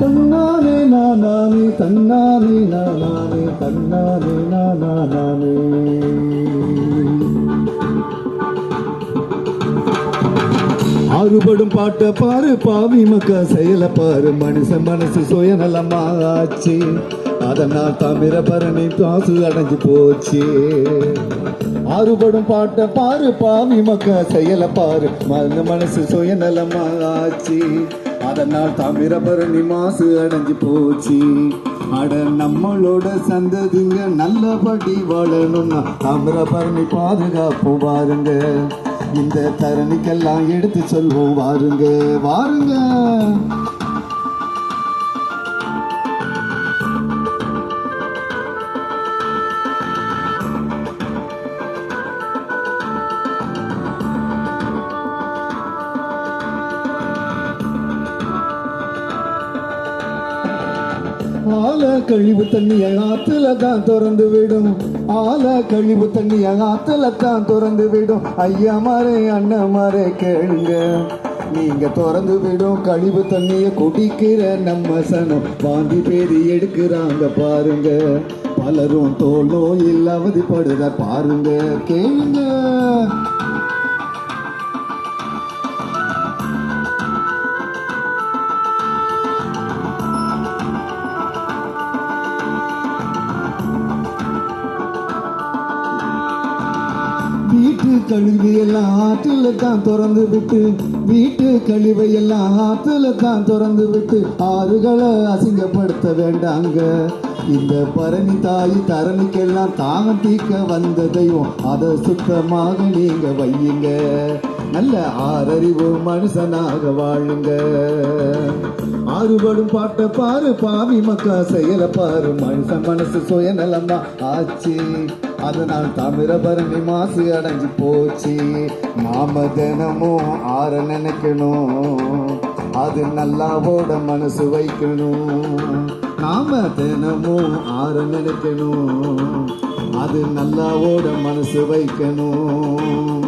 தன்னானே நானே தன்னானே நானே தன்னானே நானே ஆறுபடும் பாட்ட பாரு பாவி மக்க செயல பாரு. மனுஷ மனசு சுயநலமாச்சு அதனால் தமிர பரணி தாசு அடைஞ்சு போச்சு. ஆறுபடும் பாட்ட பாரு பாவி மக்க செயல பாரு. மன மனசு சுயநலமாச்சு அதனால் தாமிரபரணி மாசு அடைஞ்சு போச்சு. அட நம்மளோட சந்ததிங்க நல்லபடி வாழணும்னா தாமிரபரணி பாதுகாப்பு வாருங்க. இந்த தரணிக்கெல்லாம் எடுத்து சொல்வோம் வாருங்க. வாருங்க. ஆல கழிவு தண்ணிய ஆத்துல தான் திறந்து விடும். ஆல கழிவு தண்ணிய ஆத்துல தான் திறந்து விடும். ஐயா மாறே அண்ணன் மாறே கேளுங்க. நீங்க திறந்து விடும் கழிவு தண்ணிய குடிக்கிற நம்ம சனம். வாந்தி பேதி எடுக்கிறாங்க பாருங்க. பலரும் தோல் நோயில் அவதிப்படுற பாருங்க. கேளுங்க. கழிவு எல்லாம் ஆற்றுல தான் திறந்து விட்டு வீட்டு கழிவை எல்லாம் ஆற்றுல தான் திறந்து விட்டு ஆறுகளை அசிங்கப்படுத்த வேண்டாங்க. இந்த பரணி தாய் தரணிக்கெல்லாம் தாகம் தீக்க வந்த தெய்வம் அதை சுத்தமாக நீங்க வையுங்க. நல்ல ஆறறிவு மனுஷனாக வாழுங்க. ஆறுபடும் பாட்ட பாரு பாவி மக்கா செயல பாரு. மனுஷன் மனசு சுயநலமா ஆச்சு. அதனால் தாமிரபரணி மாசு அடைஞ்சு போச்சு. நாம தினமும் ஆற நினைக்கணும். அது நல்லாவோட மனசு வைக்கணும். நாம தினமும் ஆற நினைக்கணும். அது நல்லாவோட மனசு வைக்கணும்.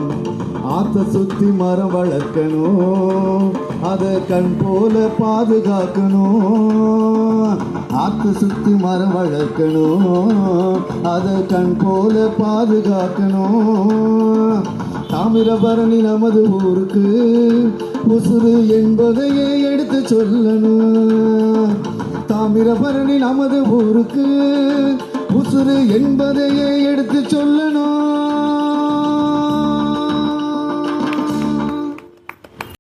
ஆத்த சுத்தி மரம் வளர்க்கணும். அதை கண் போல பாதுகாக்கணும். ஆத்த சுத்தி மரம் வளர்க்கணும். அதை கண் போல பாதுகாக்கணும். தாமிரபரணி நமது ஊருக்கு உசுறு என்பதையே எடுத்து சொல்லணும். தாமிரபரணி நமது ஊருக்கு. உசுறு என்பதையே எடுத்து சொல்லணும்.